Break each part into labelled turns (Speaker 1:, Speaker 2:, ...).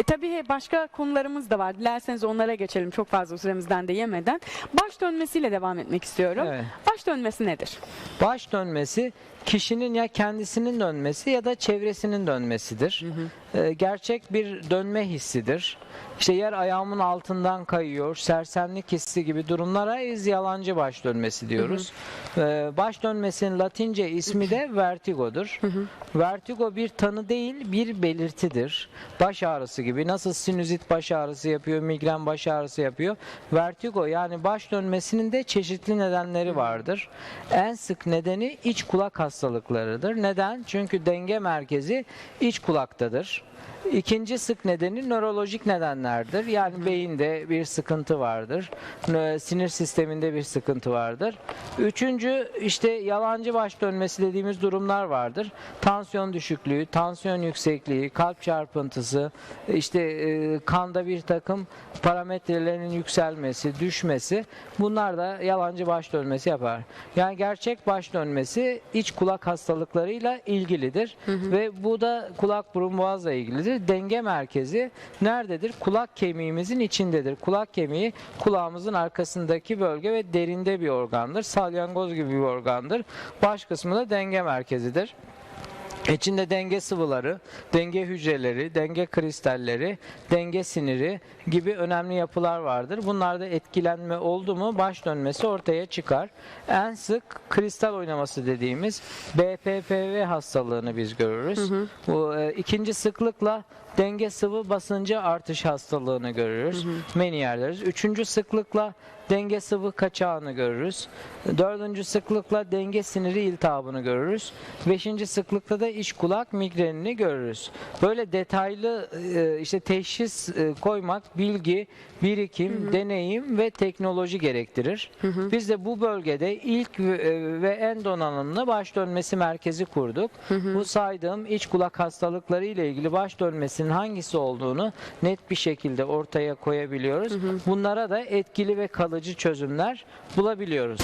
Speaker 1: E, tabii başka konularımız da var. Dilerseniz onlara geçelim çok fazla süremizden de yemeden. Baş dönmesiyle devam etmek istiyorum.
Speaker 2: Evet.
Speaker 1: Baş dönmesi nedir?
Speaker 2: Baş dönmesi kişinin ya kendisinin dönmesi ya da çevresinin dönmesidir. Ee, gerçek bir dönme hissidir. İşte yer ayağımın altından kayıyor, sersemlik hissi gibi durumlara biz yalancı baş dönmesi diyoruz. Ee, baş dönmesinin latince ismi de vertigodur. Vertigo bir tanı değil, bir belirtidir. Baş ağrısı gibi nasıl sinüzit baş ağrısı yapıyor, migren baş ağrısı yapıyor. Vertigo yani baş dönmesinin de çeşitli nedenleri vardır. En sık nedeni iç kulak hastalıklarıdır. Neden? Çünkü denge merkezi iç kulaktadır. İkinci sık nedeni nörolojik nedenlerdir. Yani beyinde bir sıkıntı vardır. Sinir sisteminde bir sıkıntı vardır. Üçüncü işte yalancı baş dönmesi dediğimiz durumlar vardır. Tansiyon düşüklüğü, tansiyon yüksekliği, kalp çarpıntısı, işte e, kanda bir takım parametrelerinin yükselmesi, düşmesi bunlar da yalancı baş dönmesi yapar. Yani gerçek baş dönmesi iç kulak hastalıklarıyla ilgilidir ve bu da kulak burun boğazla ilgilidir. Denge merkezi nerededir? Kulak kemiğimizin içindedir. Kulak kemiği kulağımızın arkasındaki bölge ve derinde bir organdır. Salyangoz gibi bir organdır. Baş kısmı da denge merkezidir. İçinde denge sıvıları, denge hücreleri, denge kristalleri, denge siniri gibi önemli yapılar vardır. Bunlarda etkilenme oldu mu baş dönmesi ortaya çıkar. En sık kristal oynaması dediğimiz BPPV hastalığını biz görürüz. Bu e, ikinci sıklıkla denge sıvı basıncı artış hastalığını görürüz. Meniyerleriz. Üçüncü sıklıkla denge sıvı kaçağını görürüz. Dördüncü sıklıkla denge siniri iltihabını görürüz. Beşinci sıklıkta da iç kulak migrenini görürüz. Böyle detaylı e, işte teşhis e, koymak bilgi, birikim, deneyim ve teknoloji gerektirir. Biz de bu bölgede ilk ve- e, en donanımlı baş dönmesi merkezi kurduk. Bu saydığım iç kulak hastalıkları ile ilgili baş dönmesinin hangisi olduğunu net bir şekilde ortaya koyabiliyoruz. Bunlara da etkili ve kalıcı çözümler bulabiliyoruz.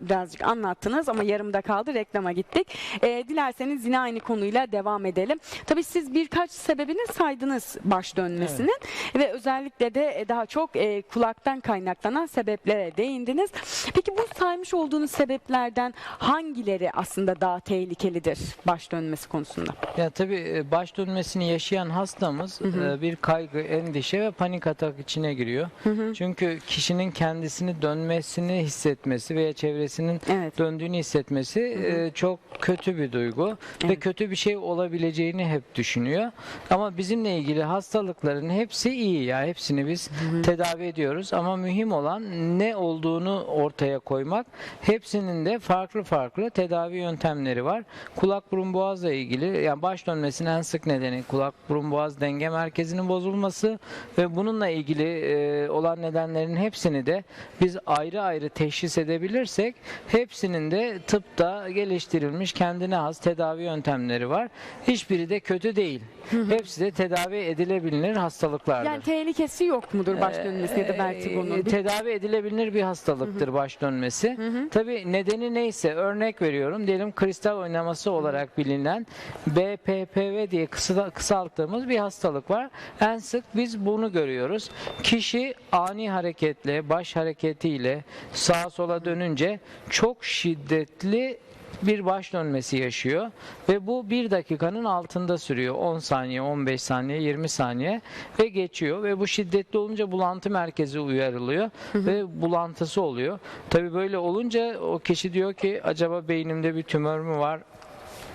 Speaker 1: Birazcık anlattınız ama yarımda kaldı reklama gittik. Ee, dilerseniz yine aynı konuyla devam edelim. Tabii siz birkaç sebebini saydınız baş dönmesinin ve özellikle de e, daha çok e, kulaktan kaynaklanan sebeplere değindiniz. Peki bu saymış olduğunuz sebeplerden hangileri aslında daha tehlikelidir baş dönmesi konusunda?
Speaker 2: Ya tabii e, baş dönmesini yaşayan hastamız e, bir kaygı, endişe ve panik atak içine giriyor. Çünkü kişinin kendisini dönmesini hissetmesi veya çevresinin
Speaker 1: Evet.
Speaker 2: döndüğünü hissetmesi e, çok kötü bir duygu ve
Speaker 1: Evet.
Speaker 2: kötü bir şey olabileceğini hep düşünüyor. Ama bizimle ilgili hastalıkların hepsi iyi ya hepsini biz tedavi ediyoruz ama mühim olan ne olduğunu ortaya koymak. Hepsinin de farklı farklı tedavi yöntemleri var. Kulak burun boğazla ilgili yani baş dönmesinin en sık nedeni kulak burun boğaz denge merkezinin bozulması ve bununla ilgili e, olan nedenlerin hepsini de biz ayrı ayrı teşhis edebilirsek hepsinin de tıpta geliştirilmiş kendine has tedavi yöntemleri var. Hiçbiri de kötü değil. Hepsi de tedavi edilebilir hastalıklardır.
Speaker 1: Yani tehlikesi yok mudur baş dönmesi ya da
Speaker 2: Ee,
Speaker 1: vertigonun?
Speaker 2: tedavi edilebilir bir hastalıktır baş dönmesi. Tabii nedeni neyse örnek veriyorum. Diyelim kristal oynaması olarak bilinen BPPV diye kısa- kısalttığımız bir hastalık var. En sık biz bunu görüyoruz. Kişi ani hareketle, baş hareketiyle sağa sola dönünce çok şiddetli bir baş dönmesi yaşıyor ve bu bir dakikanın altında sürüyor. 10 saniye, 15 saniye, 20 saniye ve geçiyor ve bu şiddetli olunca bulantı merkezi uyarılıyor ve bulantısı oluyor. Tabii böyle olunca o kişi diyor ki acaba beynimde bir tümör mü var?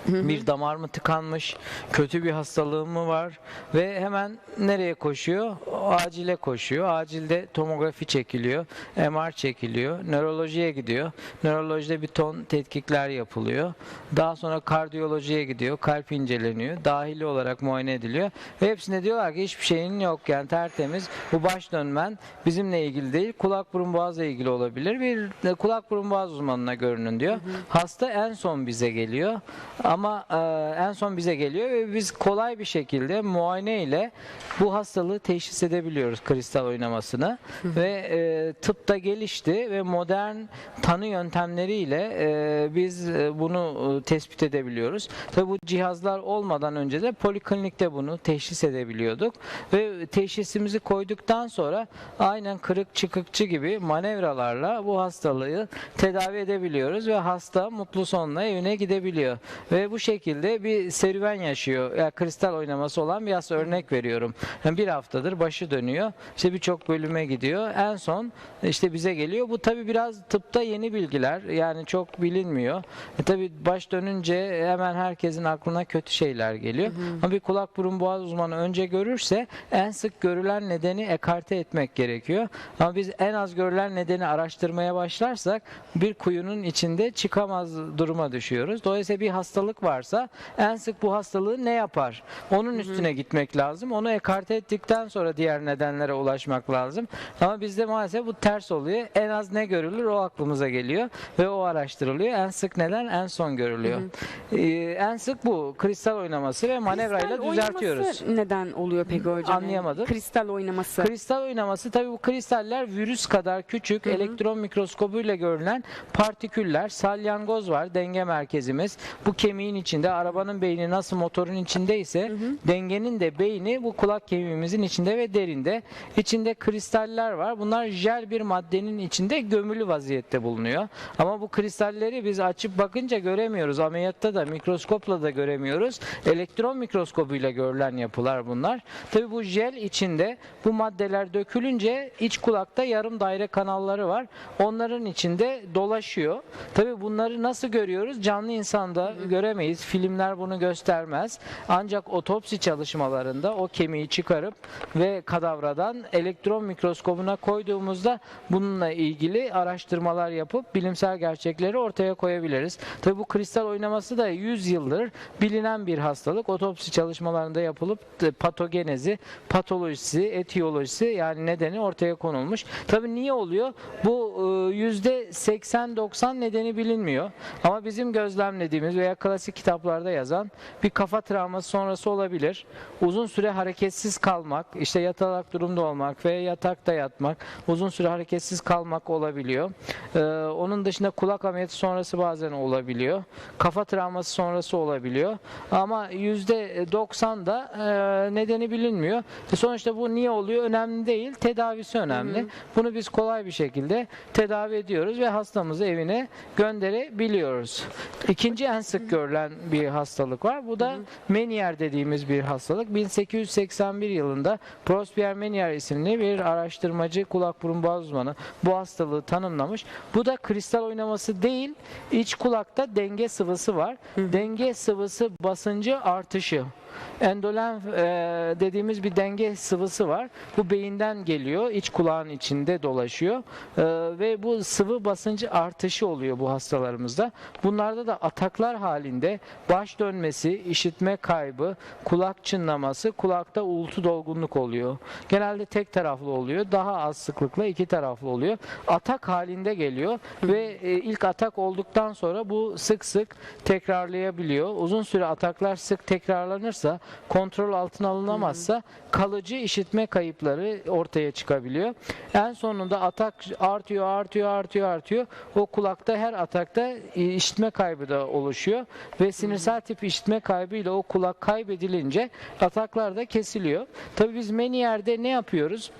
Speaker 2: Bir damar mı tıkanmış, kötü bir hastalığım mı var ve hemen nereye koşuyor? Acile koşuyor. Acilde tomografi çekiliyor, MR çekiliyor, nörolojiye gidiyor. Nörolojide bir ton tetkikler yapılıyor. Daha sonra kardiyolojiye gidiyor, kalp inceleniyor, dahili olarak muayene ediliyor. Ve hepsine diyorlar ki hiçbir şeyin yok yani tertemiz. Bu baş dönmen bizimle ilgili değil, kulak burun boğazla ilgili olabilir. Bir kulak burun boğaz uzmanına görünün diyor. Hasta en son bize geliyor. Ama e, en son bize geliyor ve biz kolay bir şekilde muayene ile bu hastalığı teşhis edebiliyoruz kristal oynamasını. Ve e, tıpta gelişti ve modern tanı yöntemleriyle e, biz e, bunu e, tespit edebiliyoruz. Tabi bu cihazlar olmadan önce de poliklinikte bunu teşhis edebiliyorduk. Ve teşhisimizi koyduktan sonra aynen kırık çıkıkçı gibi manevralarla bu hastalığı tedavi edebiliyoruz ve hasta mutlu sonla evine gidebiliyor. Ve bu şekilde bir serüven yaşıyor. Ya kristal oynaması olan bir hasta örnek veriyorum. Yani bir haftadır başı dönüyor. İşte birçok bölüme gidiyor. En son işte bize geliyor. Bu tabi biraz tıpta yeni bilgiler. Yani çok bilinmiyor. E tabi baş dönünce hemen herkesin aklına kötü şeyler geliyor. Ama bir kulak burun boğaz uzmanı önce görürse en sık görülen nedeni ekarte etmek gerekiyor. Ama biz en az görülen nedeni araştırmaya başlarsak bir kuyunun içinde çıkamaz duruma düşüyoruz. Dolayısıyla bir hastalık varsa en sık bu hastalığı ne yapar? Onun üstüne gitmek lazım. Onu ekarte ettikten sonra diğer nedenlere ulaşmak lazım. Ama bizde maalesef bu ters oluyor. En az ne görülür o aklımıza geliyor ve o araştırılıyor. En sık neden en son görülüyor. Ee, en sık bu kristal oynaması ve manevrayla
Speaker 1: Kristal
Speaker 2: düzeltiyoruz.
Speaker 1: oynaması neden oluyor peki hocam?
Speaker 2: Anlayamadım.
Speaker 1: Kristal oynaması.
Speaker 2: Kristal oynaması tabii bu kristaller virüs kadar küçük elektron mikroskobuyla görülen partiküller. Salyangoz var denge merkezimiz. Bu kemiğin içinde arabanın beyni nasıl motorun içinde ise dengenin de beyni bu kulak kemiğimizin içinde ve derinde. İçinde kristaller var. Bunlar jel bir maddenin içinde gömülü vaziyette bulunuyor. Ama bu kristalleri biz açıp bakınca göremiyoruz. Ameliyatta da mikroskopla da göremiyoruz. Elektron mikroskobuyla görülen yapılar bunlar. Tabii bu jel içinde bu maddeler dökülünce iç kulakta yarım daire kanalları var. Onların içinde dolaşıyor. Tabii bunları nasıl görüyoruz? Canlı insanda göremeyiz. Filmler bunu göstermez. Ancak otopsi çalışmalarında o kemiği çıkarıp ve kadavradan elektron mikroskobuna koyduğumuzda bununla ilgili araştırmalar yapıp bilimsel gerçekleri ortaya koyabiliriz. Tabii bu kristal oynaması da 100 yıldır bilinen bir hastalık. Otopsi çalışmalarında yapılıp e, patogenezi, patolojisi, etiyolojisi yani nedeni ortaya konulmuş. Tabii niye oluyor? Bu e, yüzde 80-90 nedeni bilinmiyor. Ama bizim gözlemlediğimiz veya klasik kitaplarda yazan bir kafa travması sonrası olabilir. Uzun süre hareketsiz kalmak, işte yatalak durumda olmak veya yatakta yatmak, uzun süre hareketsiz kalmak olabiliyor. Ee, onun dışında kulak ameliyatı sonrası bazen olabiliyor. Kafa travması sonrası olabiliyor. Ama %90 da e, nedeni bilinmiyor. E, sonuçta bu niye oluyor önemli değil. Tedavisi önemli. Bunu biz kolay bir şekilde tedavi ediyoruz ve hastamızı evine gönderebiliyoruz. İkinci en sık görülen bir hastalık var. Bu da Menier dediğimiz bir hastalık. 1881 yılında Prosper Menier isimli bir araştırmacı kulak burun boğaz uzmanı bu hastalığı tanımlamış. Bu da kristal oynaması değil, iç kulakta denge sıvısı var. Denge sıvısı basıncı artışı. Endolenf e, dediğimiz bir denge sıvısı var. Bu beyinden geliyor, iç kulağın içinde dolaşıyor E, ve bu sıvı basıncı artışı oluyor bu hastalarımızda. Bunlarda da ataklar halinde baş dönmesi, işitme kaybı, kulak çınlaması, kulakta uğultu dolgunluk oluyor. Genelde tek taraflı oluyor. Daha az sıklıkla iki taraflı oluyor. Atak halinde geliyor ve e, ilk atak olduktan sonra bu sık sık tekrarlayabiliyor. Uzun süre ataklar sık tekrarlanırsa, kontrol altına alınamazsa kalıcı işitme kayıpları ortaya çıkabiliyor. En sonunda atak artıyor, artıyor, artıyor, artıyor. O kulakta her atakta e, işitme kaybı da oluşuyor ve sinirsel tip işitme kaybıyla o kulak kaybedilince ataklar da kesiliyor. Tabii biz Menier'de ne yapıyoruz?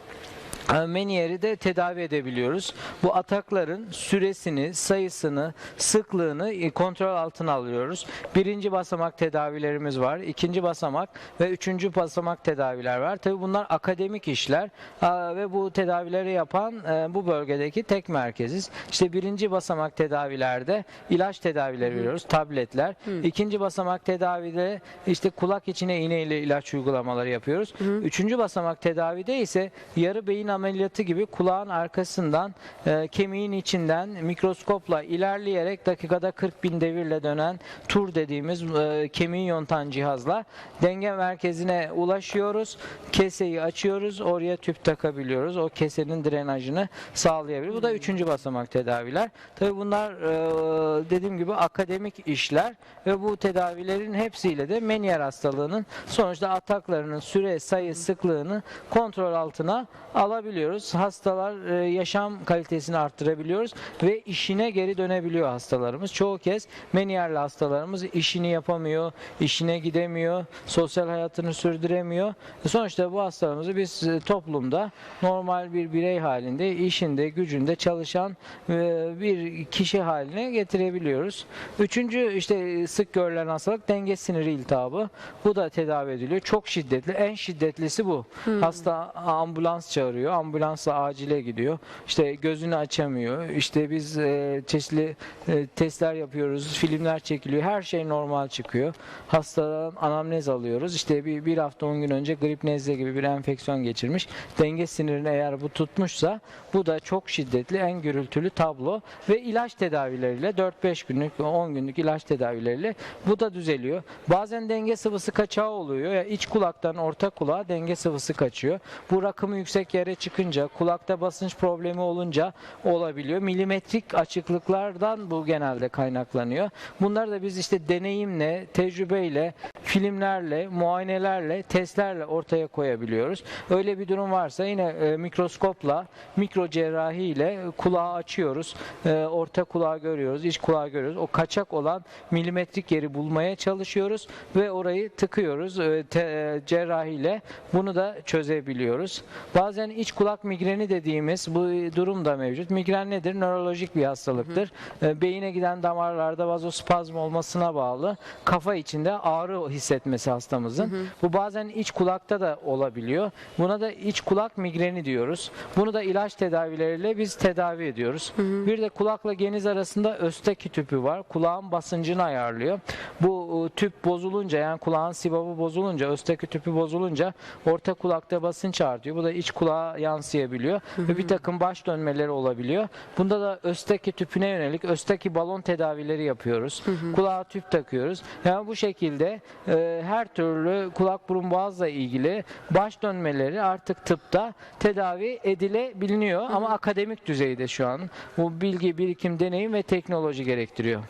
Speaker 2: E, Menier'i de tedavi edebiliyoruz. Bu atakların süresini, sayısını, sıklığını e, kontrol altına alıyoruz. Birinci basamak tedavilerimiz var. ikinci basamak ve üçüncü basamak tedaviler var. Tabii bunlar akademik işler Aa, ve bu tedavileri yapan e, bu bölgedeki tek merkeziz. İşte birinci basamak tedavilerde ilaç tedavileri veriyoruz, tabletler. İkinci basamak tedavide işte kulak içine iğneyle ilaç uygulamaları yapıyoruz. Üçüncü basamak tedavide ise yarı beyin ameliyatı gibi kulağın arkasından e, kemiğin içinden mikroskopla ilerleyerek dakikada 40 bin devirle dönen tur dediğimiz e, kemiği yontan cihazla denge merkezine ulaşıyoruz. Keseyi açıyoruz. Oraya tüp takabiliyoruz. O kesenin drenajını sağlayabiliyor. Bu da üçüncü basamak tedaviler. Tabii bunlar e, dediğim gibi akademik işler ve bu tedavilerin hepsiyle de Meniere hastalığının sonuçta ataklarının süre, sayı, sıklığını kontrol altına alabiliyoruz. Hastalar e, yaşam kalitesini arttırabiliyoruz ve işine geri dönebiliyor hastalarımız. Çoğu kez Menier'li hastalarımız işini yapamıyor, işine gidemiyor, sosyal hayatını sürdüremiyor. Sonuçta bu hastalarımızı biz e, toplumda normal bir birey halinde, işinde, gücünde çalışan e, bir kişi haline getirebiliyoruz. Üçüncü işte sık görülen hastalık denge siniri iltihabı. Bu da tedavi ediliyor. Çok şiddetli. En şiddetlisi bu. Hasta ambulans çağırıyor. Ambulansla acile gidiyor. İşte gözünü açamıyor. İşte biz e, çeşitli e, testler yapıyoruz. Filmler çekiliyor. Her şey normal çıkıyor. Hastadan anamnez alıyoruz. İşte bir, bir hafta 10 gün önce grip nezle gibi bir enfeksiyon geçirmiş. Denge sinirini eğer bu tutmuşsa bu da çok şiddetli en gürültülü tablo ve ilaç tedavileriyle 4-5 günlük 10 günlük ilaç tedavileriyle bu da düzeliyor. Bazen denge sıvısı kaçağı oluyor. Ya iç kulaktan orta kulağa denge sıvısı kaçıyor. Bu rakımı yüksek yere çıkınca kulakta basınç problemi olunca olabiliyor. Milimetrik açıklıklardan bu genelde kaynaklanıyor. Bunları da biz işte deneyimle, tecrübeyle, filmlerle, muayenelerle, testlerle ortaya koyabiliyoruz. Öyle bir durum varsa yine e, mikroskopla, mikro cerrahi ile kulağı açıyoruz. E, orta kulağı görüyoruz, iç kulağı görüyoruz. O kaçak olan milimetrik yeri bulmaya çalışıyoruz ve orayı tıkıyoruz. E, te, e, cerrahiyle bunu da çözebiliyoruz. Bazen iç kulak migreni dediğimiz bu durum da mevcut. Migren nedir? Nörolojik bir hastalıktır. E, beyine giden damarlarda vazospazm olmasına bağlı kafa içinde ağrı hissetmesi hastamızın. Bu bazen iç kulakta da olabiliyor. Buna da iç kulak migreni diyoruz. Bunu da ilaç tedavileriyle biz tedavi ediyoruz. Bir de kulakla geniz arasında östaki tüpü var. Kulağın basıncını ayarlıyor. Bu e, tüp bozulunca yani kulağın sibabı bozulunca, östaki tüpü bozulunca orta kulakta basınç artıyor. Bu da iç kulağa yansıyabiliyor ve bir takım baş dönmeleri olabiliyor. Bunda da östaki tüpüne yönelik östaki balon tedavileri yapıyoruz. Kulağa tüp takıyoruz. Yani bu şekilde e, her türlü kulak burun boğazla ilgili baş dönmeleri artık tıpta tedavi edilebiliyor ama akademik düzeyde şu an. Bu bilgi, birikim, deneyim ve teknoloji gerektiriyor.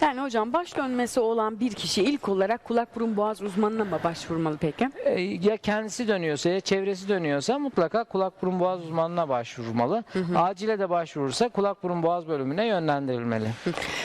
Speaker 1: Yani hocam baş dönmesi olan bir kişi ilk olarak kulak burun boğaz uzmanına mı başvurmalı peki?
Speaker 2: E, ya kendisi dönüyorsa ya çevresi dönüyorsa mutlaka kulak burun boğaz uzmanına başvurmalı. Acile de başvurursa kulak burun boğaz bölümüne yönlendirilmeli.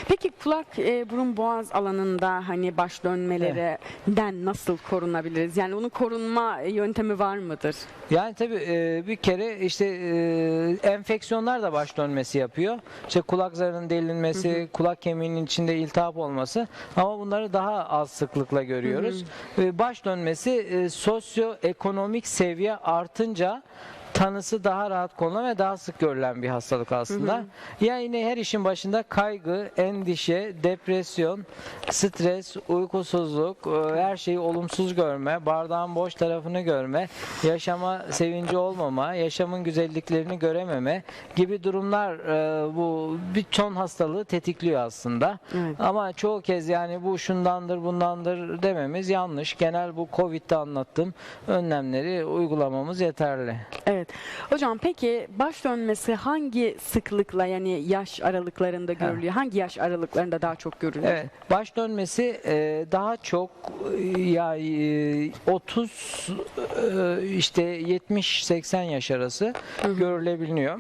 Speaker 1: Peki kulak e, burun boğaz alanında hani baş dönmelerinden nasıl korunabiliriz? Yani onun korunma yöntemi var mıdır?
Speaker 2: Yani tabii e, bir kere işte e, enfeksiyonlar da baş dönmesi yapıyor. İşte kulak zarının delinmesi, kulak kemiğinin içinde iltihap olması ama bunları daha az sıklıkla görüyoruz. E, baş dönmesi e, sosyoekonomik seviye artınca tanısı daha rahat konulan ve daha sık görülen bir hastalık aslında. Yani yine her işin başında kaygı, endişe, depresyon, stres, uykusuzluk, e, her şeyi olumsuz görme, bardağın boş tarafını görme, yaşama sevinci olmama, yaşamın güzelliklerini görememe gibi durumlar e, bu bir ton hastalığı tetikliyor aslında.
Speaker 1: Evet.
Speaker 2: Ama çoğu kez yani bu şundandır bundandır dememiz yanlış. Genel bu Covid'de anlattığım önlemleri uygulamamız yeterli.
Speaker 1: Evet. Hocam peki baş dönmesi hangi sıklıkla yani yaş aralıklarında görülüyor? Hangi yaş aralıklarında daha çok görülüyor?
Speaker 2: Evet, baş dönmesi e, daha çok e, ya e, 30 e, işte 70-80 yaş arası görülebiliyor.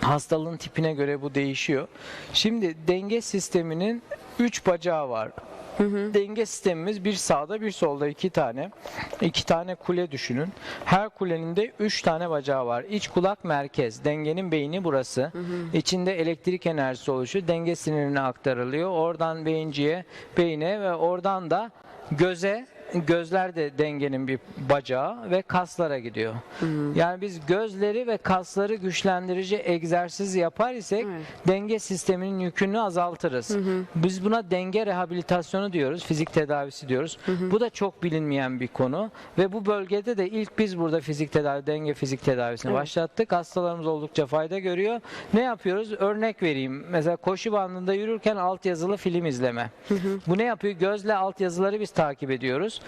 Speaker 2: Hastalığın tipine göre bu değişiyor. Şimdi denge sisteminin 3 bacağı var. Denge sistemimiz bir sağda bir solda iki tane. iki tane kule düşünün. Her kulenin de üç tane bacağı var. İç kulak merkez. Dengenin beyni burası. İçinde elektrik enerjisi oluşuyor. Denge sinirine aktarılıyor. Oradan beyinciye, beyine ve oradan da göze gözler de dengenin bir bacağı ve kaslara gidiyor. Yani biz gözleri ve kasları güçlendirici egzersiz yapar isek
Speaker 1: Evet.
Speaker 2: denge sisteminin yükünü azaltırız. Biz buna denge rehabilitasyonu diyoruz, fizik tedavisi diyoruz. Bu da çok bilinmeyen bir konu ve bu bölgede de ilk biz burada fizik tedavi, denge fizik tedavisini
Speaker 1: Evet.
Speaker 2: başlattık. Hastalarımız oldukça fayda görüyor. Ne yapıyoruz? Örnek vereyim. Mesela koşu bandında yürürken altyazılı film izleme. Bu ne yapıyor? Gözle altyazıları biz takip ediyoruz.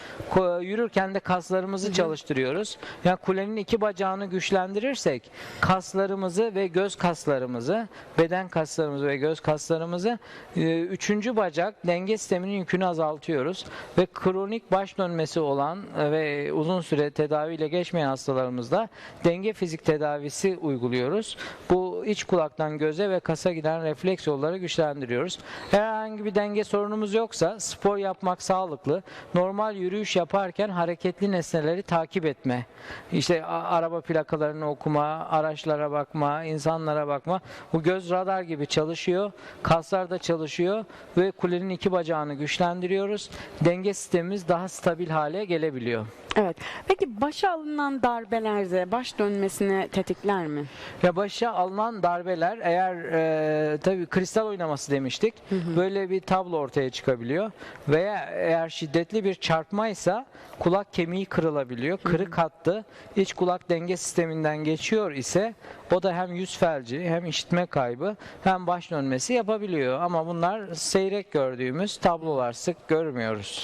Speaker 2: Yürürken de kaslarımızı çalıştırıyoruz. Yani kulenin iki bacağını güçlendirirsek kaslarımızı ve göz kaslarımızı, beden kaslarımızı ve göz kaslarımızı e, üçüncü bacak denge sisteminin yükünü azaltıyoruz ve kronik baş dönmesi olan e, ve uzun süre tedaviyle geçmeyen hastalarımızda denge fizik tedavisi uyguluyoruz. Bu iç kulaktan göze ve kasa giden refleks yolları güçlendiriyoruz. Herhangi bir denge sorunumuz yoksa spor yapmak sağlıklı. Normal yürüyüş yaparken hareketli nesneleri takip etme. İşte araba plakalarını okuma, araçlara bakma, insanlara bakma. Bu göz radar gibi çalışıyor. Kaslar da çalışıyor ve kulenin iki bacağını güçlendiriyoruz. Denge sistemimiz daha stabil hale gelebiliyor.
Speaker 1: Evet. Peki başa alınan darbelerde baş dönmesini tetikler mi?
Speaker 2: Ya başa alınan darbeler eğer e, tabii kristal oynaması demiştik. Böyle bir tablo ortaya çıkabiliyor. Veya eğer şiddetli bir çarpmaysa kulak kemiği kırılabiliyor. Kırık hattı iç kulak denge sisteminden geçiyor ise o da hem yüz felci hem işitme kaybı hem baş dönmesi yapabiliyor. Ama bunlar seyrek gördüğümüz tablolar sık görmüyoruz.